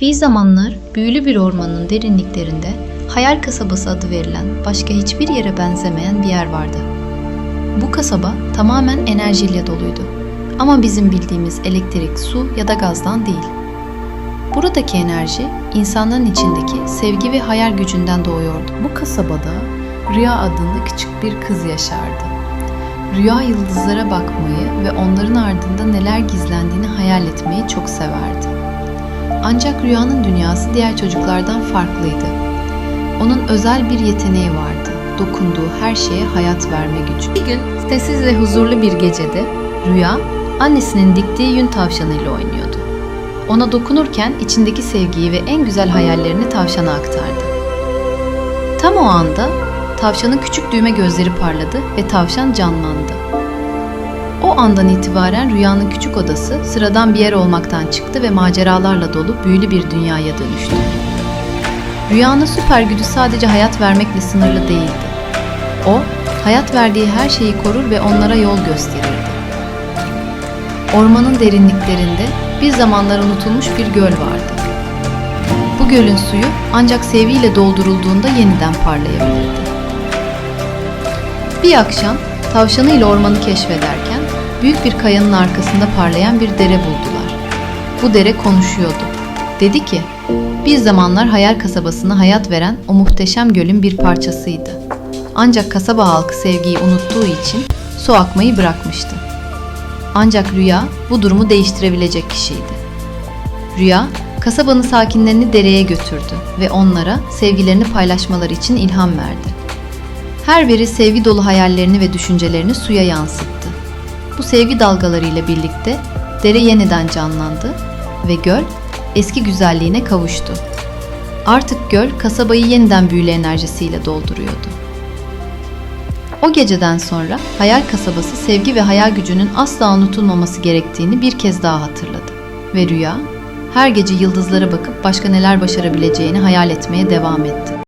Bir zamanlar büyülü bir ormanın derinliklerinde Hayal Kasabası adı verilen başka hiçbir yere benzemeyen bir yer vardı. Bu kasaba tamamen enerjiyle doluydu. Ama bizim bildiğimiz elektrik, su ya da gazdan değil. Buradaki enerji insanların içindeki sevgi ve hayal gücünden doğuyordu. Bu kasabada Rüya adında küçük bir kız yaşardı. Rüya yıldızlara bakmayı ve onların ardında neler gizlendiğini hayal etmeyi çok severdi. Ancak Rüya'nın dünyası diğer çocuklardan farklıydı. Onun özel bir yeteneği vardı. Dokunduğu her şeye hayat verme gücü. Bir gün sessiz ve huzurlu bir gecede Rüya annesinin diktiği yün tavşanıyla oynuyordu. Ona dokunurken içindeki sevgiyi ve en güzel hayallerini tavşana aktardı. Tam o anda tavşanın küçük düğme gözleri parladı ve tavşan canlandı. O andan itibaren Rüya'nın küçük odası sıradan bir yer olmaktan çıktı ve maceralarla dolu büyülü bir dünyaya dönüştü. Rüyanın süper gücü sadece hayat vermekle sınırlı değildi. O, hayat verdiği her şeyi korur ve onlara yol gösterirdi. Ormanın derinliklerinde bir zamanlar unutulmuş bir göl vardı. Bu gölün suyu ancak sevgiyle doldurulduğunda yeniden parlayabilirdi. Bir akşam tavşanıyla ormanı keşfederken büyük bir kayanın arkasında parlayan bir dere buldular. Bu dere konuşuyordu. Dedi ki, bir zamanlar hayal kasabasına hayat veren o muhteşem gölün bir parçasıydı. Ancak kasaba halkı sevgiyi unuttuğu için su akmayı bırakmıştı. Ancak Rüya bu durumu değiştirebilecek kişiydi. Rüya, kasabanın sakinlerini dereye götürdü ve onlara sevgilerini paylaşmaları için ilham verdi. Her biri sevgi dolu hayallerini ve düşüncelerini suya yansıttı. Bu sevgi dalgalarıyla birlikte dere yeniden canlandı ve göl eski güzelliğine kavuştu. Artık göl kasabayı yeniden büyülü enerjisiyle dolduruyordu. O geceden sonra hayal kasabası sevgi ve hayal gücünün asla unutulmaması gerektiğini bir kez daha hatırladı. Ve rüya her gece yıldızlara bakıp başka neler başarabileceğini hayal etmeye devam etti.